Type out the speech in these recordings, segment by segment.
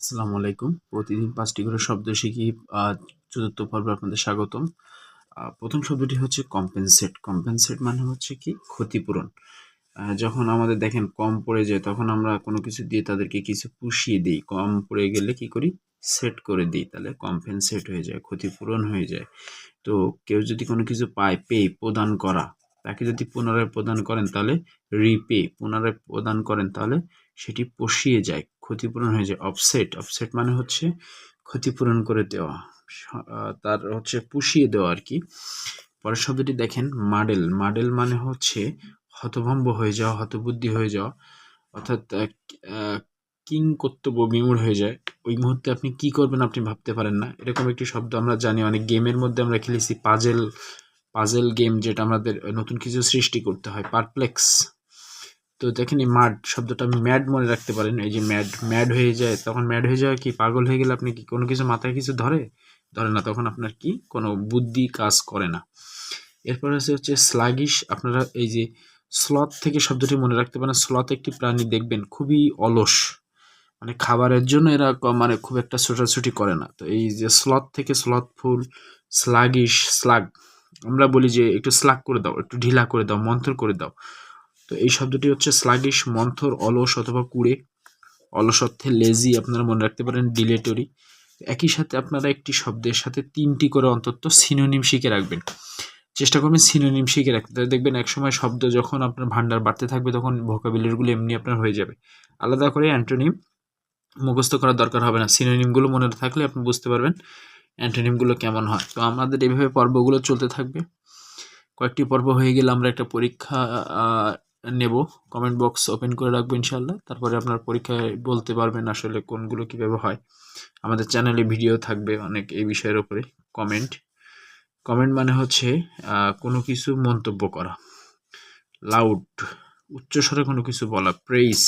আসসালামু আলাইকুম। প্রতিদিন পাঁচটি করে শব্দ শিখি চতুর্থ পর্বে আপনাদের স্বাগতম। প্রথম শব্দটি হচ্ছে কম্পেনসেট কম্পেনসেট মানে হচ্ছে কি? ক্ষতিপূরণ। যখন আমাদের দেখেন কম পড়ে যায়, তখন আমরা কোনো কিছু দিয়ে তাদেরকে কিছু পুষিয়ে দিই। কম পড়ে গেলে কি করি? সেট করে দিই। তাহলে কম্পেনসেট হয়ে যায়, ক্ষতিপূরণ হয়ে যায়। তো কেউ যদি কোনো কিছু পায় পে প্রদান করা, তাকে যদি পুনরায় প্রদান করেন, তাহলে রিপে পুনরায় প্রদান করেন, তাহলে সেটি পষিয়ে যায়। ক্ষতিপূরণ হয়ে যায়। অফসেট অফসেট মানে হচ্ছে ক্ষতিপূরণ করে দেওয়া। তার হচ্ছে পুষিয়ে দেওয়া আর কি। পরের শব্দটি দেখেন মাডেল মাডেল মানে হচ্ছে হতভম্ব হয়ে যাওয়া, হতবুদ্ধি হয়ে যাওয়া। অর্থাৎ কিং কর্তব্য বিমূঢ় হয়ে যায়। ওই মুহূর্তে আপনি কি করবেন আপনি ভাবতে পারেন না। এরকম একটি শব্দ আমরা জানি। অনেক গেমের মধ্যে আমরা খেলেছি পাজেল পাজেল গেম যেটা আমাদের নতুন কিছু সৃষ্টি করতে হয়। পারপ্লেক্স তো দেখেন এই মাড শব্দটা আমি ম্যাড মনে রাখতে পারেন এই যে ম্যাড ম্যাড হয়ে যায়, তখন ম্যাড হয়ে যাওয়া কি পাগল হয়ে গেলে আপনি কি কোনো কিছু মাথায় কিছু ধরে? ধরে না, তখন আপনার কি কোনো বুদ্ধি কাজ করে না। এরপর আছে হচ্ছে স্লাগিশ আপনারা এই যে স্লথ থেকে শব্দটি মনে রাখতে পারেন। স্লথ একটি প্রাণী, দেখবেন খুবই অলস। মানে খাবারের জন্য এরা মানে খুব একটা ছোটাছুটি করে না। তো এই যে স্লথ থেকে স্লথফুল স্লাগিশ স্লাগ আমরা বলি যে একটু স্লাগ করে দাও, একটু ঢিলা করে দাও, মন্থর করে দাও। তো এই শব্দটি হচ্ছে স্লাগিশ মন্থর, অলস অথবা কুড়ে। অলস অর্থে লেজি আপনারা মনে রাখতে পারেন ডিলেটরি একই সাথে আপনারা একটি শব্দের সাথে তিনটি করে অন্তত সিনোনিম শিখে রাখবেন। চেষ্টা করবেন সিনোনিম শিখে রাখতে। তাহলে দেখবেন একসময় শব্দ যখন আপনার ভান্ডার বাড়তে থাকবে, তখন ভোকাবুলারিগুলো এমনি আপনার হয়ে যাবে। আলাদা করে অ্যান্টোনিম মুখস্থ করার দরকার হবে না। সিনোনিমগুলো মনে থাকলে আপনি বুঝতে পারবেন অ্যান্টোনিমগুলো কেমন হয়। তো আমাদের এইভাবে পর্বগুলো চলতে থাকবে। কয়েকটি পর্ব হয়ে গেলে আমরা একটা পরীক্ষা নেব। কমেন্ট বক্স ওপেন করে রাখব ইনশাল্লাহ তারপরে আপনার পরীক্ষায় বলতে পারবেন আসলে কোনগুলো কীভাবে হয়। আমাদের চ্যানেলে ভিডিও থাকবে অনেক এই বিষয়ের ওপরে কমেন্ট কমেন্ট মানে হচ্ছে কোনো কিছু মন্তব্য করা। লাউড উচ্চস্বরে কোনো কিছু বলা প্রেইস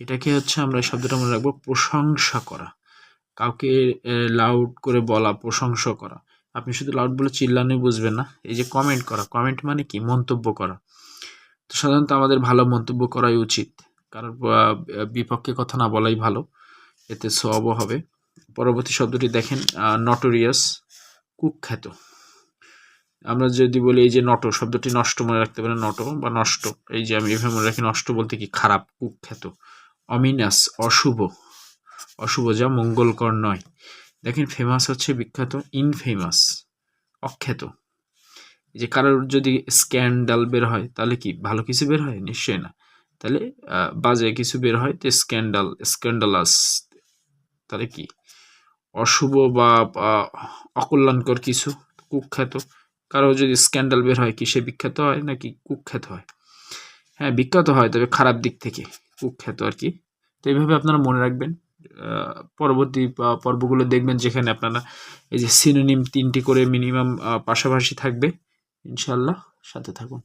এটাকে হচ্ছে আমরা শব্দটা মনে রাখব প্রশংসা করা। কাউকে লাউড করে বলা, প্রশংসা করা। আপনি শুধু লাউড বলে চিল্লানে বুঝবেন না। এই যে কমেন্ট করা কমেন্ট মানে কি? মন্তব্য করা। তো সাধারণত আমাদের ভালো মন্তব্য করাই উচিত। কারণ বিপক্ষে কথা না বলাই ভালো। এতে সবও হবে। পরবর্তী শব্দটি দেখেন নটোরিয়াস কুখ্যাত। আমরা যদি বলি এই যে নট, শব্দটি নষ্ট মনে রাখতে পারেন, নট বা নষ্ট। এই যে আমি এভাবে মনে রাখি, নষ্ট বলতে কি খারাপ, কুখ্যাত। অমিনাস অশুভ। অশুভ যা মঙ্গলকর নয়। দেখেন ফেমাস হচ্ছে বিখ্যাত ইনফেমাস অখ্যাত। যে কারোর যদি স্ক্যান্ডাল বের হয়, তাহলে কি ভালো কিছু বের হয়? নিশ্চয়ই না। তাহলে বাজে কিছু বের হয় তো স্ক্যান্ডাল, স্ক্যান্ডালাস, তাহলে কি? অশুভ বা অকল্যাণকর কিছু, কুখ্যাত। কারও যদি স্ক্যান্ডাল বের হয়, কি সে বিখ্যাত হয় নাকি কুখ্যাত হয়? হ্যাঁ বিখ্যাত হয়, তবে খারাপ দিক থেকে কুখ্যাত আর কি। তো এইভাবে আপনারা মনে রাখবেন। পরবর্তী পর্বগুলো দেখবেন যেখানে আপনারা এই যে সিনোনিম তিনটি করে মিনিমাম পাশাপাশি থাকবে। ইনশাল্লাহ সাথে থাকুন।